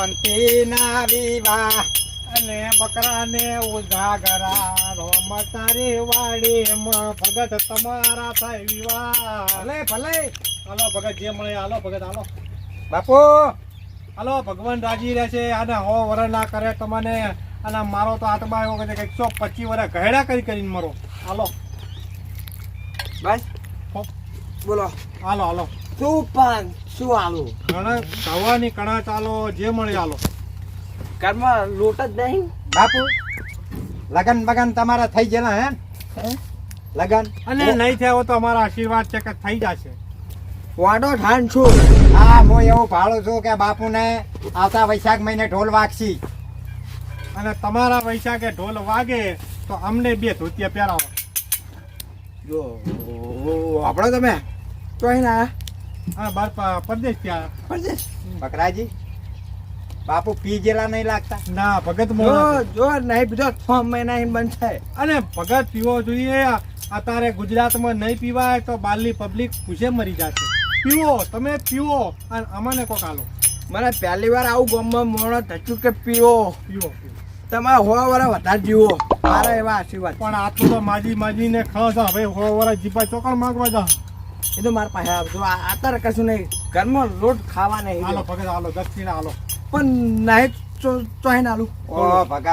શાંતિના વિવાહ અને બકરાને ઉજાગરા. રોમ તારી વાડીમાં ભગત તમારા થાય વિવાહ. ભલે ભલે. હાલો ભગત જે મળે હાલો ભગત હાલો. બાપુ! હાલો ભગવાન રાજી રહે છે અને હો વર ના કરે તમને અને મારો તો આત્મા એવો કે એકસો પચીસ વર્ષ ઘેડા કરી કરીને મારો. હાલો. બસ. બોલો. હાલો હાલો. શું શું આલું? કણા તવાની કણા ચાલો જે મળે આલો. ઘરમાં લોટ જ નહીં? બાપુ લગન બગન તમારા થઈ ગયેલા હે? હે? લગન? અને નહીં થયો તો અમારા આશીર્વાદ છે કે થઈ જશે. વાડો ઠાન છું. હા હું એવું ભાડું છું કે બાપુને આવતા વૈશાખ મહિને ઢોલ વાગશી. અને તમારા વૈશાખે ઢોલ વાગે તો અમને બે ધોતિયા પહેરાવો. જો આપણો તમે? તો અહીં ના અને બાર પરદેશ ત્યાં પરદેશ. બકરાજી બાપુ પી જેલા નહીં લાગતા? ના ભગત મોણા જો નહીં બીજો છ મહિના બંધ થાય. અને ભગત પીવો જોઈએ. અત્યારે ગુજરાતમાં નહીં પીવાય તો બાલની પબ્લિક પૂછે મરી જશે. પીવો તમે પીવો અને અમને કોક આલો. મને પહેલી વાર આવું ગામમાં મોણો થયું કે પીવો. પીવો. તમારા હો વાળા વધારે જીવો. મારા એવા આશીર્વાદ પણ આટલું તો માજી માજીને ખસ હવે હો વરા જીપા ચોકડ માંગવા જા એ તો મારા પાસે આવજો. આતર કશું નહીં. ઘરમાં લોટ ખાવા નહીં હાલો ભગત હાલો દક્ષિણા હાલો. પણ નહીં ચોહીને ના ઓ ભગત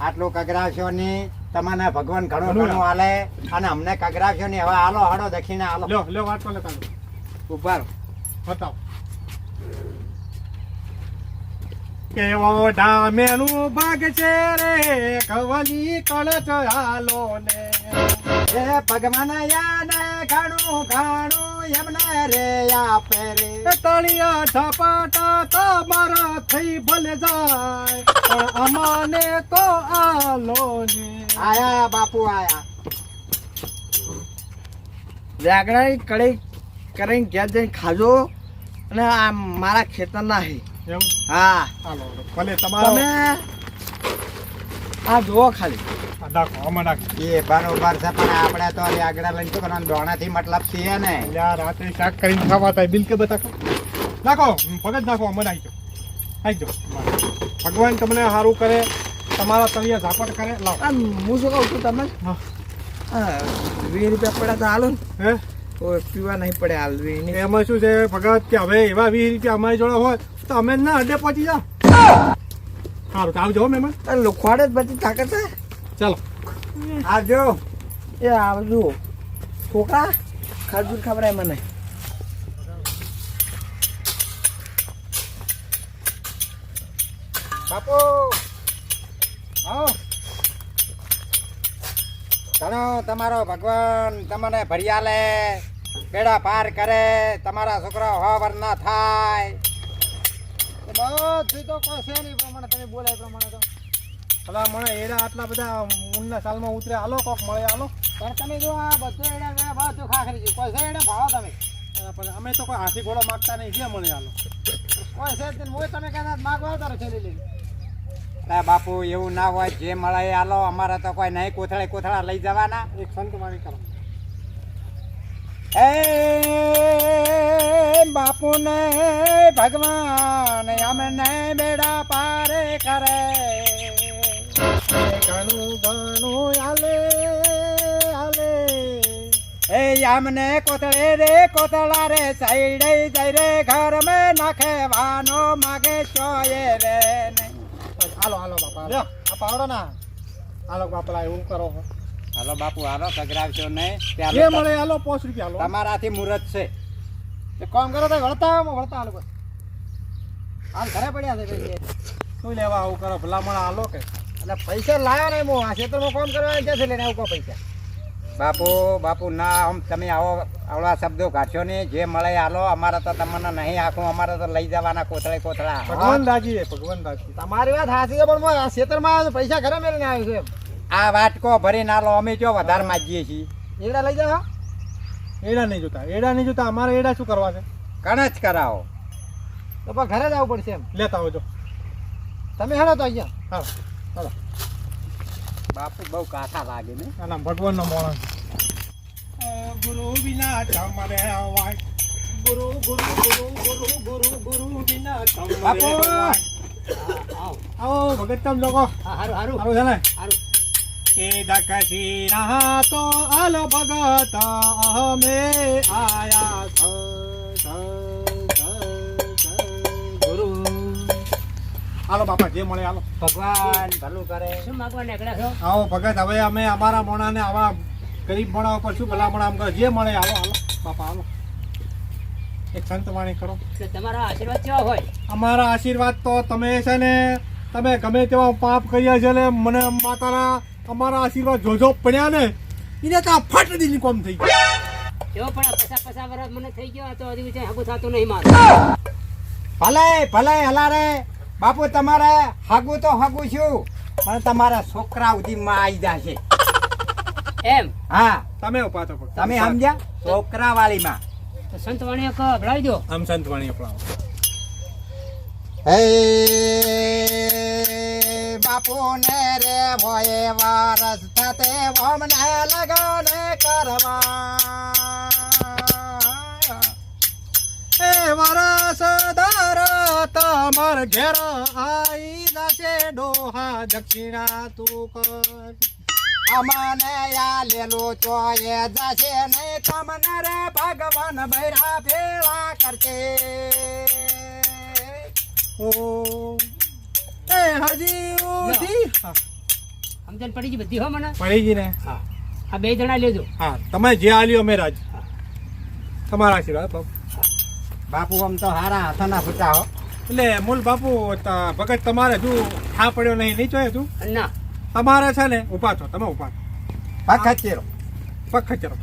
આટલો કગરાશો ને તમને ભગવાન ઘણો ઘણો હાલે અને અમને કગરાશો ને હવે હાલો હાલો દક્ષિણા હાલો. લ્યો લ્યો વાત પર લેતા ઊભા રહો. બતાવો. કેવો ડામેનું ભાગ છે રે કવલી કળ હાલો ને હે ભગવાન યાને ઘણું ઘણું એમને રે આપે રે. તળિયા ઝપાટા તમારા થઈ ભલે જાય પણ અમાને તો આલો ને. આયા બાપુ આયા. જાગરાની કડી કરીને ઘેર જઈને ખાજો અને આ મારા ખેતર ના હે હા. હાલો ભલે તમારો. તમે આ જુઓ ખાલી. આ નાખો આમાં નાખો. એ બરોબર છે પણ આપણે તો આગળ લઈને શું કરવાનું? દોણાથી મતલબ છે ને. યાર રાત્રે શાક કરીને ખાવા થાય. બિલ કે બતાકો નાખો ભગત નાખો અમને આવી જાઓ આવી જાઓ ભગવાન તમને સારું કરે તમારા તળિયા ઝાપટ કરે. લાવો. હું શું કહું છું તમે હા. હા વીસ રૂપિયા પડ્યા તો હાલો ને. હે? પીવા નહીં પડે હાલ વીસની. એમાં શું છે? ભગત કે હવે એવા વીસ રૂપિયા અમારી જોડે હોય તો અમે ના અડે પહોંચી જાઓ. સારું આવજો મહેમાન. આ જ બધી તાકાત છે. ચાલો. આવજો એ આવજો છોકરા ખજૂર ખવડાય મને. બાપુ! આવો. ઘણો તમારો ભગવાન તમને ભરિયાલે બેડા પાર કરે તમારા છોકરા હવાર ના થાય. બધું તો કોઈ છે નહીં પ્રમાણે તમે બોલાય પ્રમાણે તો. ભલા મને એડા આટલા બધા ઊનના સાલમાં ઉતરે હાલો કોક મળે હાલો. પણ તમે જો આ બધું એડા બધું ખાખરી છે. કોઈ છે એડા ભાવો તમે. પણ અમે તો કોઈ હાથી ઘોડો માગતા નહીં. જે મળે હાલો. કોઈ છે. હું તમે કદાચ માગવા તારો છેલ્લી લઈ. બાપુ એવું ના હોય. જે મળે એ હાલો. અમારે તો કોઈ નહીં. કોથળે કોથળા લઈ જવાના. એક સંત મારી કરો. એ બાપુને ભગવાન અમને બેડા પારે કરે. ઘણું ઘણું હાલે હાલે એ અમને કોતળે રે કોતળા રે સાઈડે જઈ રે ઘર મે નાખે વાનો માગે ચોયે રે. હાલો હાલો બાપા. લ્યો આ પાવડો ના. હાલો બાપલા એવું કરો. હાલો બાપુ હાલો કગરાવશો નહીં. મળે હાલો પાંચ રૂપિયા હાલો. તમારાથી મુહૂર્ત છે. કામ કરો તો વળતા વળતા હાલો. હાલ ઘરે પડ્યા છે ભાઈ. શું લેવા આવું કરો? ભલામણ હાલો કે. એટલે પૈસા લાવ્યો ને હું. આ ક્ષેત્રમાં કામ કરવા જશે લઈને આવું કહો પૈસા. બાપુ બાપુ ના આમ તમે આવો આવડા શબ્દો કાઢશો ને જે મળે હાલો. અમારે તો તમને નહીં આખું અમારે તો લઈ જવાના કોથળે કોથળા. ભગવાન દાજી ભગવાન દાજી. તમારી વાત સાચી છે પણ આ ક્ષેત્રમાં પૈસા ઘરે મેળીને આવ્યો છે આ વાટકો ભરીને હાલો. અમે જો વધારે માગીએ છીએ. એડા લઈ જાઓ એડા નહીં જોતા. એડા નહીં જોતા. અમારે એડા શું કરવા છે? કણ જ કરાવો. તો પણ ઘરે જ આવવું પડશે એમ. લેતા આવજો. તમે હેડો તો અહીંયા. હા હાલો. બાપુ બહુ કાઠા લાગે ને. આના ભગવાનનો માણસ ગુરુ વિના તમારે વાય ગુરુ ગુરુ ગુરુ ગુરુ ગુરુ ગુરુ વિના તમારે બાપુ! આવો ભગત તમ લોકો. હારું હારું. સારું છે ને હારું. એ દક્ષી ના તો અલ ભગત અમે આયા ગુરુ. હાલો બાપા જે મળે હાલો. ભગવાન. ભલું કરે. શું માગવા નીકળ્યા છો? આવો ભગત હવે અમે અમારા મોણાને આવા ગરીબ મોણા ઉપર શું ભલામણ આમ કરે જે મળે હાલો હાલો. બાપા હાલો. એક સંતવાણી કરો. તમારા આશીર્વાદ કેવા હોય? અમારા આશીર્વાદ તો તમે છે ને તમે ગમે તેવા પાપ કર્યા છે ને મને માતાના અમારા આશીર્વાદ જોજો પડ્યા ને એને તો ફટ દીની કોમ થઈ ગયો. એવો પણ પસા પસા વરસ મને થઈ ગયો તો હજી વિચાર હગું થતું નહીં મારું. ભલે ભલે હલારે. બાપુ તમારે હાગુ તો હાગુ છું પણ તમારા છોકરા સુધીમાં આવી જશે. એમ? હા. તમે ઊભા તો તમે સમજ્યા? છોકરા વાળીમાં તો સંતવાણી એક ભળાવી દો. આમ સંતવાણી અપનાવો હે બાપુ ને રે ભોએ વારસ થતે વમને લગન કરવા. એ દર તમાર ઘેર આઈ જશે ડોહા દક્ષિણા તું કર. અમને યા લેલો ચોયે જશે ને તમને રે ભગવાન ભૈરા ફેરા કરશે. ઓ એ હજી હા, સમજણ પડી ગઈ બધી હો મને. પડી ગઈ ને? હા. આ બે જણા લેજો. હા તમે જે આલ્યો અમે રાજ. તમારા આશીર્વાદ બાપુ. બાપુ આમ તો હારા હાથના ફૂટા હો. એટલે મૂલ બાપુ ભગત તમારે શું ખા પડ્યો નહીં નહીં જોઈએ તું? ના. તમારે છે ને ઊભા છો તમે ઊભા છો. વખત ચેરો પગ ખચરો.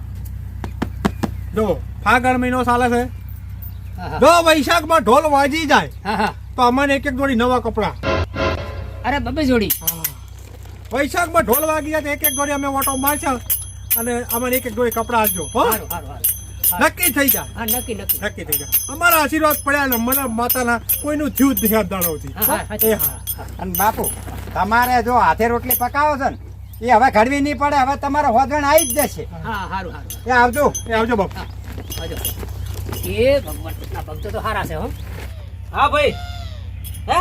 જો ફાગણ મહિનો ચાલે છે. હા હા. જો વૈશાખમાં ઢોલ વાજી જાય હા હા. તો અમને એક એક જોડી નવા કપડા. અરે બબે જોડી. વૈશાખમાં ઢોલ વાગી જાય એક એક જોડી અમે ઓટો મારશે અને અમારે એક એક જોડી કપડા આપજો નક્કી થઈ જાય. હા નક્કી નક્કી. નક્કી થઈ જાય. અમારા આશીર્વાદ પડ્યા ને મને માતાના કોઈનું જીવ જ નહીં એ હા. અને બાપુ તમારે જો હાથે રોટલી પકાવો છે ને એ હવે ઘડવી નહીં પડે હવે તમારો હોદણ આવી જ જશે. હા સારું સારું એ આવજો. એ આવજો બાપુ. આવજો. એ ભગવાન ભક્તો તો સારા છે હો. હા ભાઈ. હે?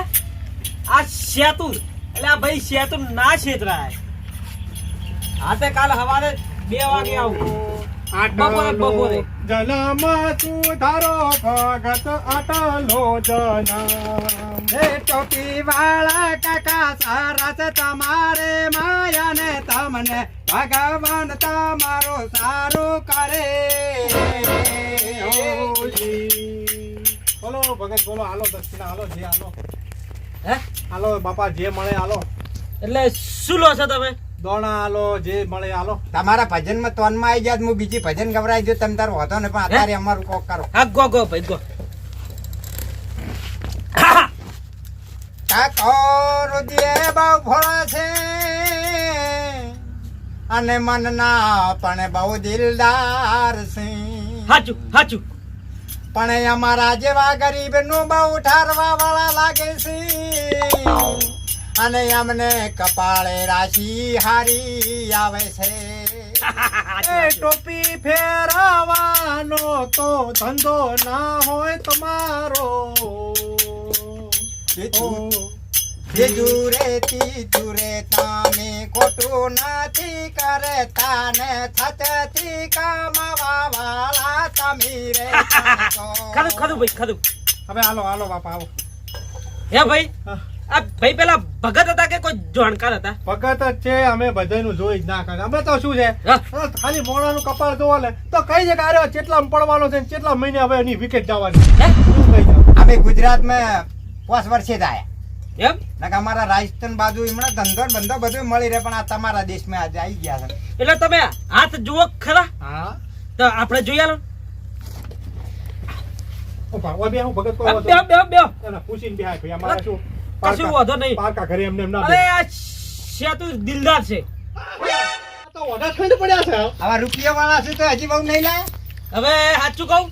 આ શેતુર એટલે આ ભાઈ શેતુર ના છેતરાય. હા તે કાલ સવારે બે વાગે આવું. બપોરે. જનમ તું ધારો ભગત આટલો જનમ એ ટોપી વાળા કાકા સરસ તમારે માયા ને તમને ભગવાન તમારો સારું કરે. બોલો ભગત બોલો હાલો દક્ષિણા હાલો જે હાલો. હે હાલો બાપા જે મળે હાલો. એટલે શું લો છો તમે? દોણા હાલો જે મળે હાલો. તમારા ભજનમાં તોનમાં આવી જાય તો હું બીજી ભજન ગવરાઈ દઉં તમે તારો વધો ને પણ અત્યારે અમારું કોક કરો. હા ગો ગો ભાઈ ગો. કાકો રુદિએ બહુ ભોળો છે અને મનના પણ બહુ દિલદાર છે. હાચું હાચું. પણ અમારા જેવા ગરીબનું બહુ ઠારવા વાળા લાગે છે. અને અમને કપાળે રાશિ હારી આવે છે. ટોપી ફેરવાનો તો ધંધો ના હોય તમારો. જેજુરે તીજુરે તમે ખોટું નથી કરતા ને થતથી કમાવા વાળા તમે રે ખાધું ખાધું ભાઈ ખાધું. હવે હાલો હાલો બાપા આવો. હે ભાઈ આ ભાઈ પેલા ભગત હતા કે કોઈ જાણકાર હતા? ભગત જ છે અમે બધાનું જોઈ જ ના કરે અમે તો શું છે? ખાલી મોણાનું કપાળ જોવો ને તો કઈ જગ્યા આર્યો કેટલા પડવાનો છે ને કેટલા મહિને હવે એની વિકેટ જવાની. અમે ગુજરાતમાં પાંચ વર્ષે જ એમ? નકર અમારા રાજસ્થાન બાજુ હમણાં ધંધો બંધો બધું મળી રહે પણ આ તમારા દેશમાં આજે આવી ગયા છે. એટલે તમે હાથ જુઓ ખરા? હા. તો આપણે જોઈ આલો. ઊભા, ઓય બે હું ભગત કોઈ આ બેહો બેહો બેહો એના પૂછીને બે ભાઈ અમારે શું? કશું પારકા- વાંધો નહીં. પારકા ઘરે એમને એમ ના અરે બે. આ શેતુ દિલદાર છે. આ તો ઓઢા થઈને પડ્યા છે આવા રૂપિયા વાળા છે તો હજી બહુ નહીં લાયા? હવે સાચું કહું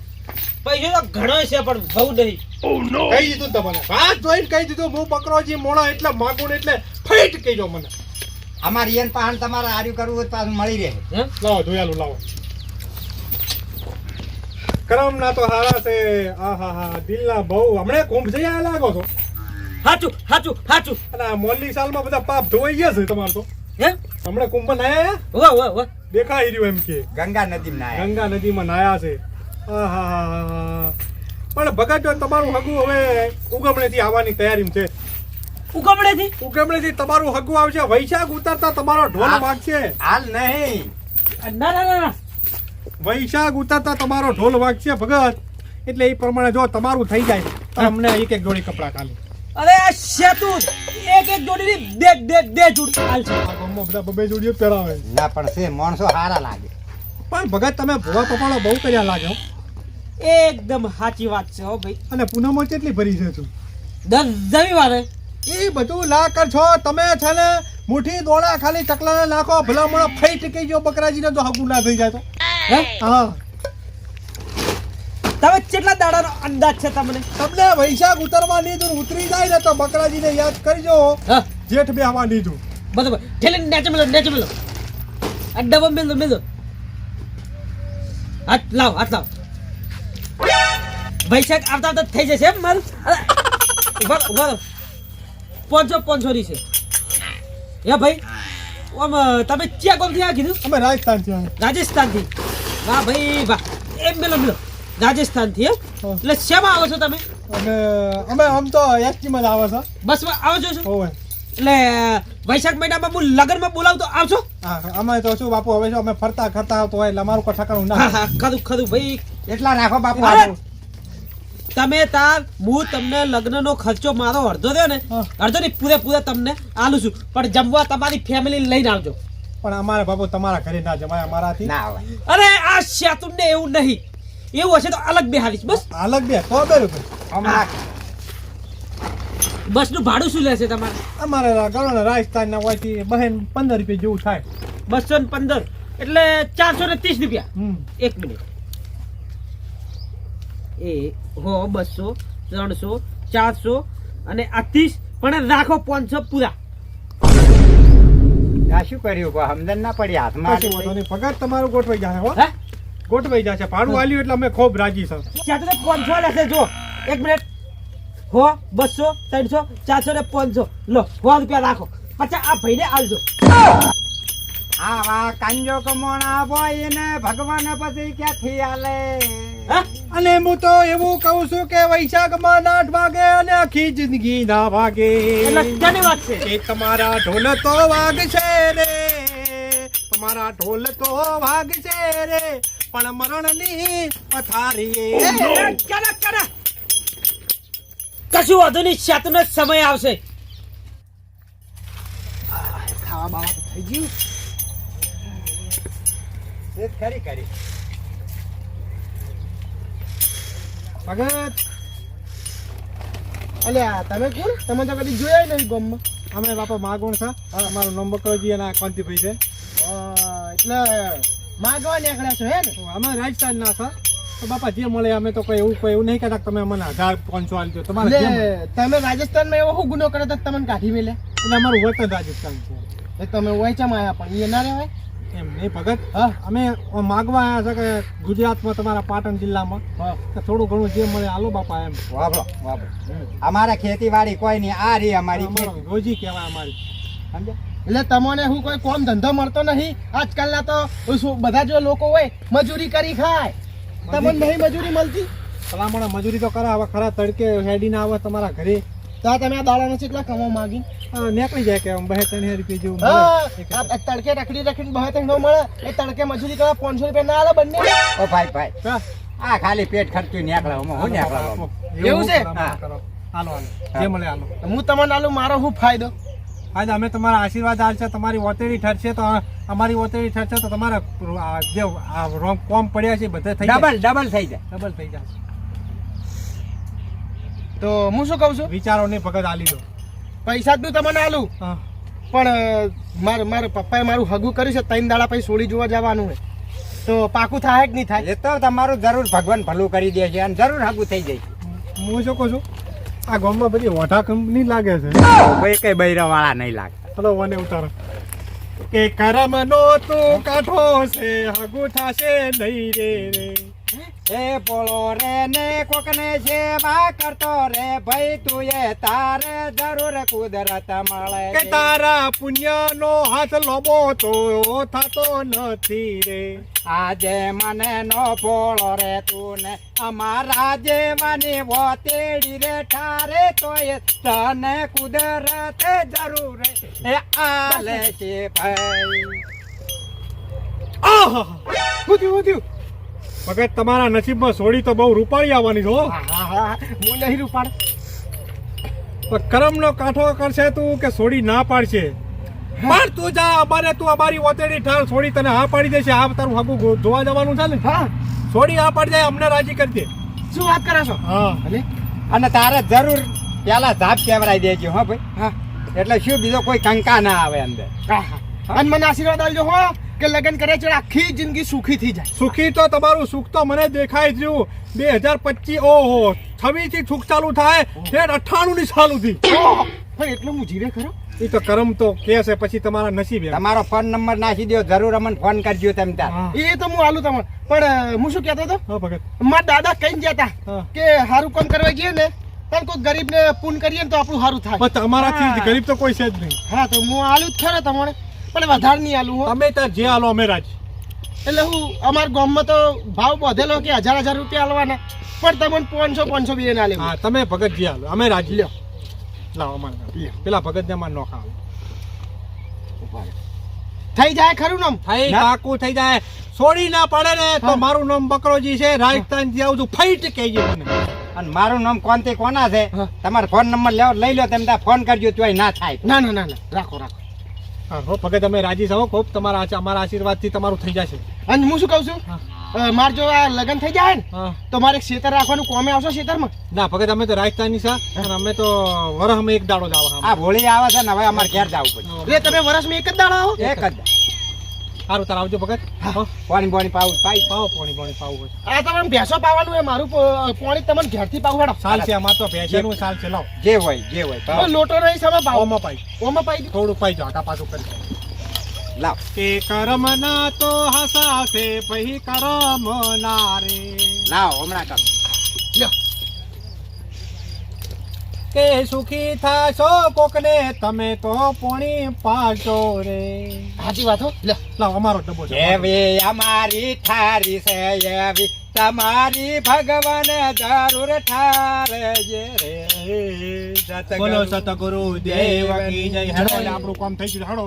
પૈસો તો ઘણો છે પણ બહુ નહીં. કહી દીધું તમને. વાત જોઈને કહી દીધું હું બકરોજી મોણા એટલે માગું ને એટલે ફઈટ કહેજો મને. અમારી એન પાહણ તમારે આર્યું કરવું હોય તો પાછું મળી રહે. લાવો જોયાલું લાવો. કરમ ના તો હારા છે. આ હા હા દિલના બહુ. હમણે કુંભ જઈ આયા લાગો છો? હાચું હાચું હાચું. અને આ મોલની સાલમાં બધા પાપ ધોવાઈ ગયા છે તમારે તો? હે? હમણાં કુંભ નાયા વાહ વાહ વાહ દેખાઈ રહ્યું એમ કે. ગંગા નદી નાયા ગંગા નદીમાં નાયા છે. આહાહાહા. પણ ભગત તમારું હગું હવે ઉગમણેથી આવવાની તૈયારી છે. ઉકમણેથી ઉગમણેથી તમારું હગું આવશે. વૈશાખ ઉતરતા તમારો ઢોલ. વાગશે. હાલ નહીં. ના ના ના ના. વૈશાખ ઉતરતા તમારો ઢોલ વાગશે ભગત. એટલે એ પ્રમાણે જો તમારું થઈ જાય તો અમને એક એક જોડી કપડા ખાલી અરે આ સેતુ એક એક જોડી બે બે બે જોડી. હાલ છે. બધા બબે જોડીઓ પહેરાવે. ના પણ સે માણસો હારા લાગે. પણ ભગત તમે ભૂવા પપાળો બહુ કર્યા લાગે હો. એકદમ સાચી વાત છે હો ભાઈ. અને પૂનમો કેટલી ભરી છે તું? દસ રવિવારે એ બધું લાકર કર છો તમે છે ને મુઠ્ઠી દોડા ખાલી ચકલાને નાખો ભલામણ ફઈ ટીકી ગયો બકરાજીને તો હગું ના થઈ જાય તો. હે? હા. તમે કેટલા દાડાનો અંદાજ છે તમને? તમને વૈશાખ ઉતરવા નીધું ઉતરી જાય ને તો બકરાજીને યાદ કરજો. હા. જેઠ બેહવા નીધું. બરોબર. ઠેલે નેચે મેલો નેચે મેલો. આ ડબલ મેલો મેલો. હાથ લાવ હાથ લાવ. વૈશાખ આવતા આવતા થઈ જશે એમ મારું. ઊભા ઊભા પાંચસો પાંચસો ની છે હે ભાઈ આમ તમે ક્યાં ગામથી આ કીધું? અમે રાજસ્થાન છે રાજસ્થાનથી. વાહ ભાઈ વાહ. એમ મેલો મેલો રાજસ્થાનથી એટલે શેમાં આવો છો તમે? અમે અમે આમ તો એસટીમાં જ આવો છો. બસમાં આવો છો હોવે. એટલે વૈશાખ મહિનામાં હું લગ્નમાં બોલાવું તો આવશો? હા અમે તો શું બાપુ હવે અમે ફરતા ખરતા આવતો હોય એટલે અમારું કોઈ ઠકાણું ના ખરું ખરું ભાઈ. એટલા રાખો બાપુ. તમે તાર હું તમને લગ્નનો ખર્ચો મારો અડધો થયો ને. અડધો નહીં પૂરેપૂરા તમને આલું છું. પણ જમવા તમારી ફેમિલી લઈને આવજો. પણ અમારે બાપુ તમારા ઘરે ના જમાય અમારાથી. ના આવે અરે આ શાતુને એવું નહીં. એવું હશે તો અલગ બેહારીશ બસ. અલગ બે તો બે રૂપિયા. બસ બસનું ભાડું શું લેશે તમારે? અમારે ગણો ને રાજસ્થાન ના હોય બહેન પંદર રૂપિયા જેવું થાય. બસો ને પંદર. એટલે ચારસો ને ત્રીસ રૂપિયા. હમ. એક મિનિટ. એ હો બસો ત્રણસો ચારસો અને આ ત્રીસ પણ રાખો પાંચસો પૂરા. આ શું કર્યું? કો સમજણ ના પડી હાથમાં. કશું વાંધો નહીં. પગાર તમારો ગોઠવાઈ જશે હો. હે? ગોઠવાઈ જશે. ભાડું આલ્યું એટલે અમે ખૂબ રાજી છે ને પાંચસો લેશે જો. એક મિનિટ. હો બસો ત્રણસો ચારસો ને પાંચસો. લો સો રૂપિયા રાખો. પછી આ ભાઈને આલજો. આવા કાંજો કમોણા ભાઈ ને ભગવાન પછી ક્યાંથી આલે? અને હું તો એવું કહું છું કે વૈશાખમાં આઠ વાગે અને આખી જિંદગી ના વાગે. એટલે વાત છે. તમારા ઢોલ તો વાગશે રે. તમારા ઢોલ તો વાગશે રે. પણ મરણની પથારી કશું વાંધો નહીં શાતનો સમય આવશે. ખાવા બાવા તો થઈ ગયું. ખરી કરી ભગત. અલ્યા તમે કોણ? તમે તો કદી જોયા નહીં ગમમાં. અમે બાપા માગોણ છે. અમારો નંબર કરજી અને કાંતિભાઈ છે. એટલે માગવા નીકળ્યા છો હે ને? અમે રાજસ્થાન ના છે. તો બાપા જે મળે અમે તો કોઈ એવું કોઈ એવું નહીં કહેતા તમે અમને હજાર પાંચસો તમારે જેમ મળે. એટલે તમે રાજસ્થાનમાં એવો શું ગુનો કર્યો તો તમને કાઢી મેલ્યા એટલે અમારું વતન રાજસ્થાન છે. એ તમે વાંચવામાં આવ્યા પણ એ ના રહેવાય? એમ. નહીં ભગત હા અમે માગવા આવ્યા છે કે ગુજરાતમાં તમારા પાટણ જિલ્લામાં. હા. થોડું ઘણું જે મળે આલો બાપા એમ. વાપરો વાપરો અમારે ખેતીવાડી કોઈ નહીં આ રહી અમારી રોજી કહેવાય અમારી. સમજ્યા? એટલે તમને હું કોઈ કોમ ધંધો મળતો નહીં? આજકાલના તો બધા જો લોકો હોય મજૂરી કરી ખાય. તમને નહીં મજૂરી મળતી? ભલામણ મજૂરી તો કરે હવે ખરા તડકે હેડી ના આવે તમારા ઘરે. તો તમે આ દાડાના કેટલા કમાવા માંગી નીકળી જાય કે બે ત્રણ રૂપિયા જેવું મળે. એક આ આ તડકે રખડી રખડી બહાર ન મળે. એ તડકે મજૂરી કરવા પાંચસો રૂપિયા ના આલે બંને. ઓ ભાઈ ભાઈ. આ ખાલી પેટ ખર્ચું નીકળે હું હું નીકળે એવું છે? ભલામણ હા. કરો. હાલો હાલો. જે મળે હાલો. હું તમને આલું મારો શું ફાયદો? આજે અમે તમારા આશીર્વાદ આવશે તમારી ઓતેડી ઠરશે તો અમારી ઓતેડી ઠરશે તો તમારા જે રોંગ કોમ પડ્યા છે બધા થઈ જાય. ડબલ ડબલ થઈ જાય. ડબલ થઈ જશે તો હું શું કહું છું? વિચારો નહીં ભગત આલી દો. પૈસા જ નું તમને આલું. પણ મારે મારા પપ્પાએ મારું હગું કર્યું છે ત્રણ દાડા પછી સોળી જોવા જવાનું છે. તો પાકું થાય કે નહીં થાય? એ તો તમારું જરૂર ભગવાન ભલું કરી દે છે અને જરૂર હગું થઈ જાય. હું શું કહું છું? આ ગામમાં બધી વોટા કંપની લાગે છે. કોઈ કઈ બૈરા વાળા નહીં લાગતા ચલો મને ઉતારો. કે કરમનો તું કાઠો છે હગું થશે નહીં રે રે. એ બોલો રે ને કોકને સેવા કરતો રે ભાઈ તું એ તારે જરૂર કુદરત મળે કે. તારા પુણ્યનો હાથ લોબો તો થતો નથી રે. આજે મને નો બોલો રે તું ને અમારા જેવાની વોતેડી રે ઠારે તો એ તને કુદરત જરૂર એ આલે છે ભાઈ. આહ. શું થયું, ભગત તમારા નસીબમાં સોડી તો બહુ રૂપાળી આવવાની છે હો. નહીં રૂપાડ પણ કરમનો કાંઠો કરશે તું કે સોડી ના પાડશે? પણ તું જા અમારે તું અમારી ઓતેડી ઠાર સોડી તને હા પાડી દેશે. આ તારું હગું જોવા જવાનું છે ને? હા. સોડી હા પાડી જાય અમને રાજી કરી દે. શું વાત કરે છો? હા. અને? તારે જરૂર પેલા ધાપ કેવરાઈ દેજો હો ભાઈ. હા. એટલે શું બીજો કોઈ કંકા ના આવે અંદર. અને મને આશીર્વાદ આપજો હો. કે લગ્ન કરે છે આખી જિંદગી સુખી થઈ જાય. સુખી તો તમારું સુખ તો મને દેખાય થયું બે હજાર પચીસ ઓહો છવ્વીસથી સુખ ચાલુ થાય ફેર અઠાણું ની ચાલુ થી પણ એટલું હું જીવે ખરો? એ તો કરમ તો કે છે પછી તમારા નસીબે. તમારો ફોન નંબર નાખી દો જરૂર અમને ફોન કરજો તેમ તાર. એ તો હું આલું તમને પણ હું શું કહેતો હતો? ભગત. મારા દાદા કઈ જતા. કે સારું કોણ કરવા જઈએ ને પણ કોઈ ગરીબ ને પૂન કરીએ ને તો આપણું સારું થાય. તમારાથી ગરીબ તો કોઈ છે જ નહીં. હા તો હું આલું જ ખરો તમને પણ વધારે નહીં આલું હો. તમે ત્યાં જે હાલો અમે રાજ. એટલે હું અમારા ગામમાં તો ભાવ બધેલો કે હજાર હજાર રૂપિયા આલવાના. પણ તમને પાંચસો પાંચસો બે ના લેવું હા તમે ભગત જે આલો. અમે રાજ. લ્યો. લાવો અમારે પેલા ભગત ને અમારે નોખા હાલો. થઈ જાય ખરું નામ? થઈ. કાકુ થઈ જાય. છોડી ના પડે ને તો મારું નામ બકરોજી છે. રાજસ્થાનથી આવું છું ફાઈટ કહેજે મને. અને મારું નામ કોનથી કોના છે. તમારો ફોન નંબર લેવો લઈ લો તમે તાર ફોન કરજો તોય ના થાય. ના ના ના ના. રાખો રાખો. ભગત અમે રાજી છો ખૂબ તમારા અમારા આશીર્વાદથી તમારું થઈ જશે. અને હું શું કહું છું. માર જો આ લગ્ન થઈ જાય ને તો મારે ખેતર રાખવાનું કોમે આવશો ખેતરમાં ના ભગત અમે તો રાજસ્થાની છે અને અમે તો વરહ એક દાડો જ આવા આ ભોળી આવે છે ને હવે અમારે ઘેર જવું પડે એટલે તમે વર્ષમાં એક જ દાડો આવો? એક જ સારું તાર આવજો ભગત હો. પાણી પાણી પાવું પાઈ પાવો પાણી પાણી પાવું આ તમારે ભેંસો પાવાનું હોય મારું પાણી તમને ઘેરથી પાવું હેડો. સાલ છે અમાર તો ભેંસનું સાલ છે. લાવ. જે હોય જે હોય તો પાવ. લોટો રહી સામે પાવ. ઓમાં પાઈ. ઓમાં પાઈ થોડું પાઈ આટા પાછું કરી લાવ. કે કરમ ના તો હસાશે પછી કરમ ના રે. લાવ હમણાં કર લ્યો કે સુખી થાશો કોકને તમે તો પોણી પાછો રે. સાચી વાતો લાવ અમારો ડબ્બો છે એવી અમારી થારી છે એવી તમારી ભગવાન જરૂર ઠારે જે રે બોલો સતગુરુ દેવ કી જય. હડો આપણું કામ થઈ ગયું હડો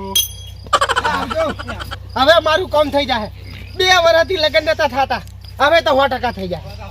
હવે મારું કામ થઈ જાય બે વર્ષથી લગ્ન નતા થતા. હવે તો સો ટકા થઈ જાય